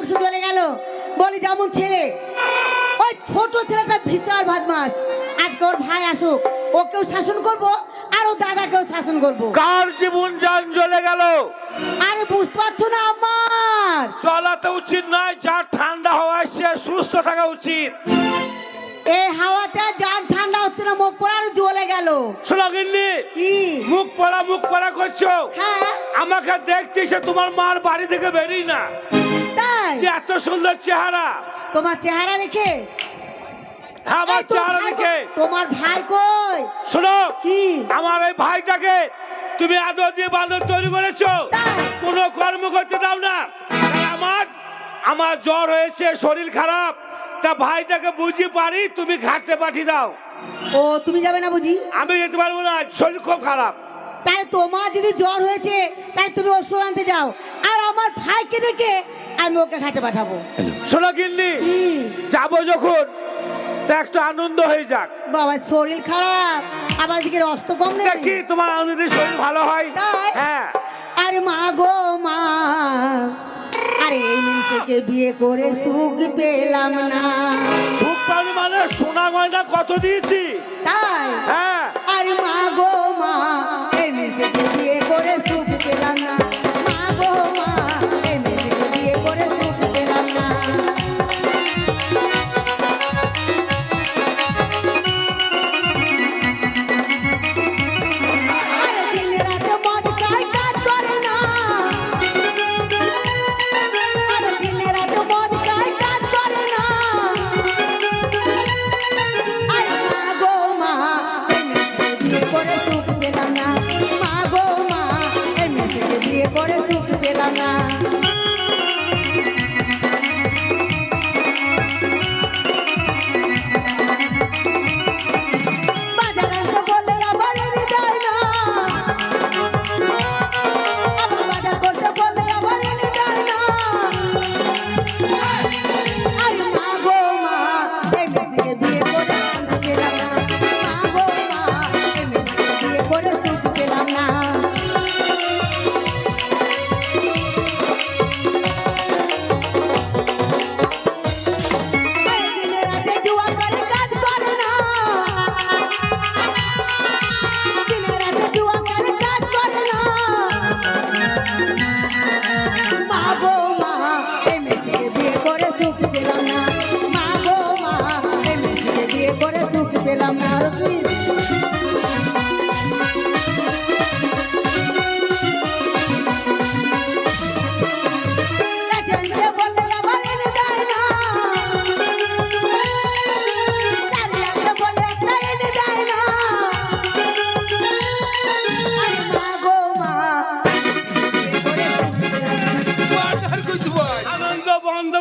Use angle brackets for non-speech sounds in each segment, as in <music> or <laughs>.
মাংস চলে গেল। বলি যেমন ছেলে ওই ছোট ছেলেটা বিশাল বদমাস আজকে ওর ভাই আসুক ওকেও শাসন করব আর ও দাদাকেও শাসন করব। কার জীবন যান গেল? আরে বুঝতে পারছ না আমার? চলাতে উচিত নয় যার ঠান্ডা হওয়া সে সুস্থ থাকা উচিত। এই হাওয়াতে যান ঠান্ডা হচ্ছে না মুখ পড়ে আর জ্বলে গেল। শোনো গিন্নি মুখ পড়া মুখ পড়া করছ? হ্যাঁ। আমাকে দেখতে সে তোমার মার বাড়ি থেকে বেরিয়ে না। যে এত সুন্দর চেহারা। তোমার চেহারা দেখে? আমার চেহারা দেখে। তোমার ভাই কই? শোনো কি? আমার এই ভাইটাকে তুমি আদর দিয়ে বাদর তৈরি করেছ? কোনো কর্ম করতে দাও না। আমার আমার জ্বর হয়েছে শরীর খারাপ। তা ভাইটাকে বুঝি পারি তুমি ঘাটতে পাঠিয়ে দাও। ও তুমি যাবে না বুঝি? আমি যেতে পারব না শরীর খুব খারাপ। তাই তোমার যদি জ্বর হয়েছে তাই তুমি ওষুধ আনতে যাও। আর আমার ভাইকে ডেকে আমি ওকে ঘাটে পাঠাবো। শোনো গিন্নি কি? যাব যখন তা একটু আনন্দ হয়ে যাক। বাবা শরীর খারাপ। আবার দিকে রক্ত কম নেই। দেখি তোমার আনন্দের শরীর ভালো হয়? হ্যাঁ। আরে মা গো মা। আরে এই মিনসেকে বিয়ে করে সুখ পেলাম না। সুখ পাবি মানে সোনা গয়না কত দিয়েছি? তাই? হ্যাঁ। আরে মা গো মা। এই মিনসেকে বিয়ে সুখ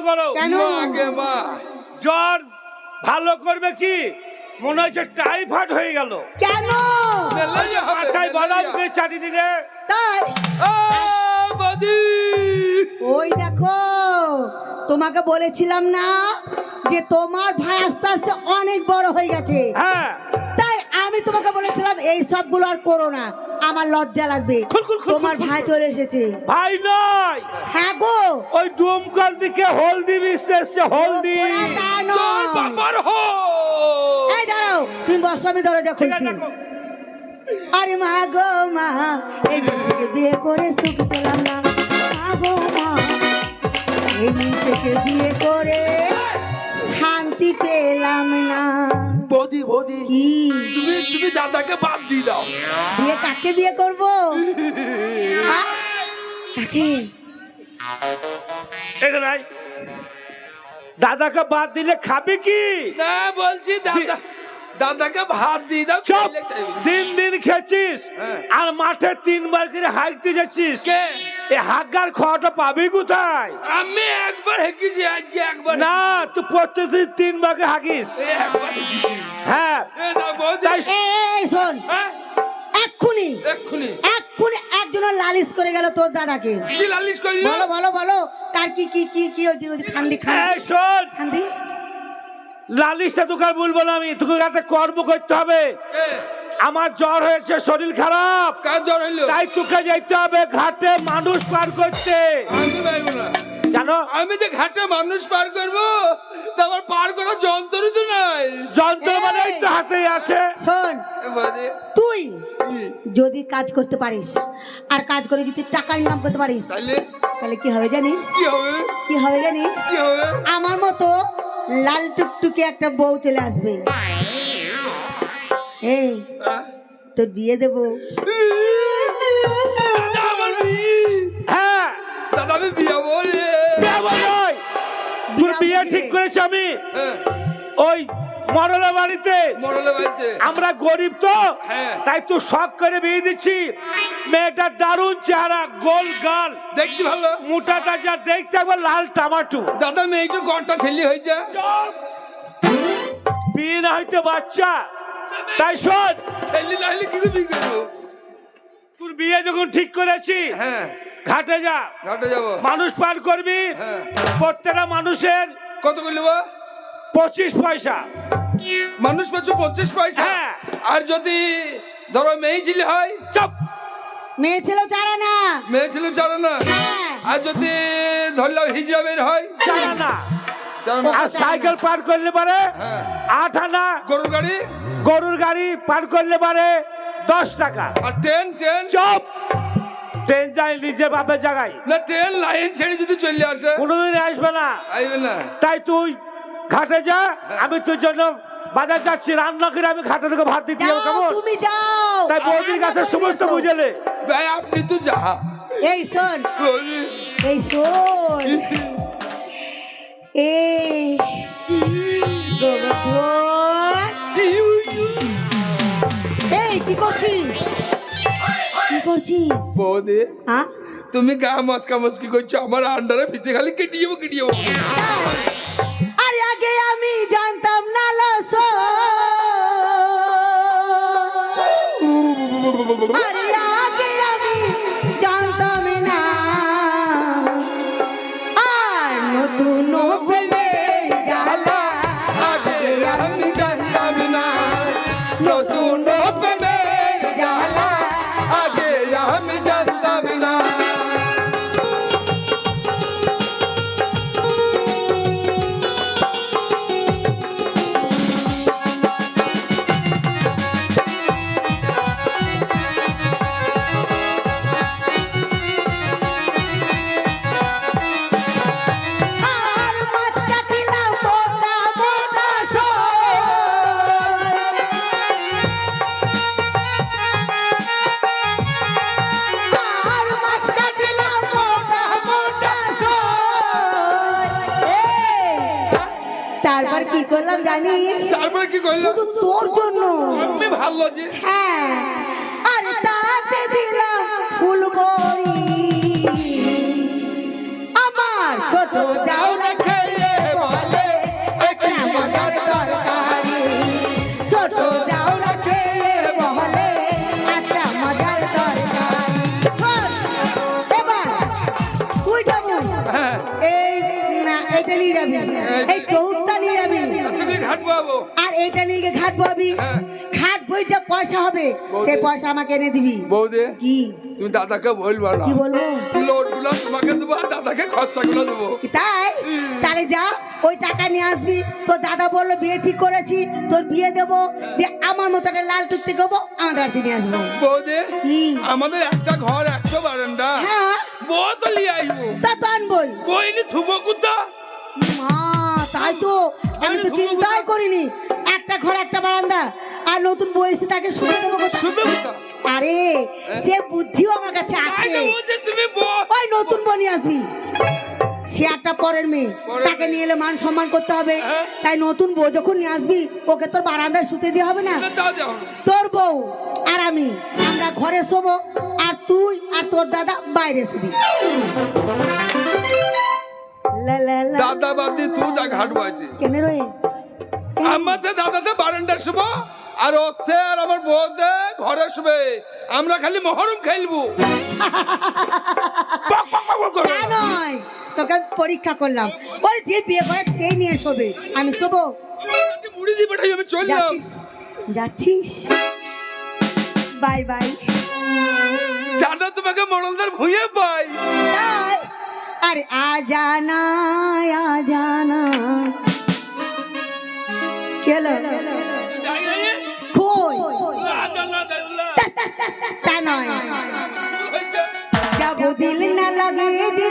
করো। কেন? আগে মা। জ্বর ভালো করবে কি? মনে হচ্ছে টাইফয়েড হয়ে গেল। কেন? মাথায়। দিয়ে চাটি দিলে। তাই? ওই দেখো তোমাকে বলেছিলাম না যে তোমার ভাই আস্তে আস্তে অনেক বড় হয়ে গেছে। হ্যাঁ। তাই আমি তোমাকে বলেছিলাম এই সবগুলো আর করো না। আমার লজ্জা লাগবে। তোমার ভাই চলে এসেছে। ভাই নয়। হ্যাঁ গো। ওই ডুমকার দিকে হলদি এসছে হলদি। বাবার হো এই দাঁড়াও তুমি বসো আমি দরজা ঠিক খুলছি। দেখো। আরে মা গো মা এই মিশিকে বিয়ে করে সুখ পেলাম না। মা গো মা এই মিশিকে বিয়ে করে শান্তি পেলাম না। বৌদি তুমি তুমি দাদাকে বাদ দিয়ে দাও। বিয়ে কাকে বিয়ে করব? <laughs> কাকে? এখানে আয়। দাদাকে বাদ দিলে খাবে কি? না বলছি দাদা দাদাকে ভাত দিয়ে দাও চপ! দিন দিন খেয়েছিস হ্যাঁ। আর মাঠে তিনবার করে হাঁকতে যাচ্ছিস। কে? এ হাগার খাওয়াটা পাবি কোথায়? আমি একবার হেঁকেছি আজকে একবার না তুই প্রত্যেকদিন তিন ভাগে হাগিস। হেঁকেছি। হ্যাঁ। এই শোন। হ্যাঁ? এক্ষুনি। এক্ষুনি। এক্ষুনি একজনের লালিশ করে গেল তোর দাদাকে। কি লালিশ করলি? বলো বলো বলো। তার কি কি কি কি ওই খান্দি খান্দি। শোন। খান্দি। লালিশটা তোকে বলব না আমি তোকে রাতে কর্ম করতে হবে। আমার জ্বর হয়েছে শরীর খারাপ। কার জ্বর হইল? তাই তোকে যেতে হবে ঘাটে মানুষ পার করতে। আমি না। জানো? আমি যে ঘাটে মানুষ পার করব তা আমার পার করার যন্ত্রই তো নাই। যন্ত্র মানে তো হাতেই আছে। শোন তুই যদি কাজ করতে পারিস আর কাজ করে যদি টাকা ইনকাম করতে পারিস তাহলে তাহলে কি হবে জানিস? কি হবে? কি হবে জানিস? কি হবে? আমার মতো লাল টুকটুকে একটা বউ চলে আসবে। এই তোর বিয়ে দেবো। বিয়ে। হ্যাঁ। দাদা আমি বিয়ে বলে বিয়ে তোর বিয়ে ঠিক করেছি আমি। ওই মরলা বাড়িতে। মরলে বাড়িতে। আমরা গরিব তো। হ্যাঁ। তাই তো শখ করে বিয়ে দিচ্ছি। মেয়েটার দারুণ চেহারা গোল গাল। দেখছি ভালো। মোটাটা যা দেখতে একবার লাল টমাটো। দাদা মেয়েটার ঘরটা ছেলে হয়েছে। বিয়ে না হইতে বাচ্চা। তাই শোন। ছেলে না হলে কি করব তোর বিয়ে যখন ঠিক করেছি হ্যাঁ। ঘাটে যা। ঘাটে যাব। মানুষ পার করবি হ্যাঁ। প্রত্যেকটা মানুষের কত করলি বা? পঁচিশ পয়সা। মানুষ পাচ্ছ পঞ্চাশ পয়সা। হ্যাঁ। আর যদি ধরো মেয়ে ছেলে হয়? চপ। মেয়ে ছেলে চারা না। মেয়ে ছেলে চারে না। হ্যাঁ। আর যদি ধরলাম হিজড়া বের হয়? চারে না। আর সাইকেল পার করলে পারে হ্যাঁ। আট আনা। গরুর গাড়ি? গরুর গাড়ি পার করলে পারে দশ টাকা। আর ট্রেন ট্রেন? চপ! ট্রেন যায় নিজে বাপের জায়গায়। না ট্রেন লাইন ছেড়ে যদি চলে আসে? কোনোদিন আসবে না। আইবে না। তাই তুই ঘাটে যা আমি তোর জন্য বাজার যাচ্ছি। রান্না করে আমি ঘাটে থেকে ভাত দিতে যাব কেমন? তুমি যাও। তাই বৌদির কাছে রান্না সমস্ত বুঝেলে ভাই আপনি তো যা এই শোন। এই শোন। এই। এই কি করছিস? কি করছিস? বৌদি হ্যাঁ? তুমি গা মচকা মচকি করছ আমার আন্ডারে ফিতে খালি কেটে যাব নতুন প্রেমের জ্বালা আগে আমি জানতাম না তারপর কি করলাম জানিস? তারপর কি করলাম? শুধু তোর জন্য। আমি ভালো যে হ্যাঁ। আর তাতে দিলাম ফুলবড়ি আমার ছোট যাও পয়সা হবে? সেই পয়সা আমাকে এনে দিবি। বৌদি কি? তুমি দাদাকে বলবা না। কি বলব? লোডগুলো তোমাকে দেবো আর দাদাকে খরচা গুলো দেবো তাই? তাহলে যা ওই টাকা নিয়ে আসবি। তোর দাদা বলল বিয়ে ঠিক করেছি তোর বিয়ে দেবো। দিয়ে আমার মতো একটা লাল টুকতে দেবো আমার বাড়িতে নিয়ে আসব। বৌদি কি? আমাদের একটা ঘর একশো বারান্দা। হ্যাঁ। বউ তো লিয়ে আসব তা তো আনবই বইনি থুবো কুত্তা মা তাই তো? আমি তো চিন্তাই করিনি। একটা ঘর একটা বারান্দা। আর নতুন বয়সে তাকে শুনে দেবো আরে সে বুদ্ধিও আমার কাছে আছে। ওই নতুন বনি আসবি। সে একটা পরের মেয়ে। তাকে নিয়ে এলে মান সম্মান করতে হবে। হ্যাঁ। তাই নতুন বউ যখন নিয়ে আসবি ওকে তোর বারান্দায় শুতে দিয়ে হবে না। তোর বউ আর আমি আমরা ঘরে শোবো। আর তুই আর তোর দাদা বাইরে শুবি। দাদা বাদি তুই যা ঘাট বাদি কেন রে? কেন? আমাদের দাদাতে বারান্দা শুভ আর আর আমার বউতে ঘরে শুবে আমরা খালি মহরম খেলব। <laughs> নয় তোকে পরীক্ষা করলাম। ওরে যে বিয়ে করে সেই নিয়ে শোবে। আমি শোবো। মুড়ি দিয়ে পাঠাই আমি চললাম। যাচ্ছিস? Bye bye. চাঁদা তোমাকে মরলদার ভুঁয়ে পাই। তাই। আরে আজানা আজানা কেলো যাই যাই কই আজানা দাইউল্লাহ তা নয় হয়েছে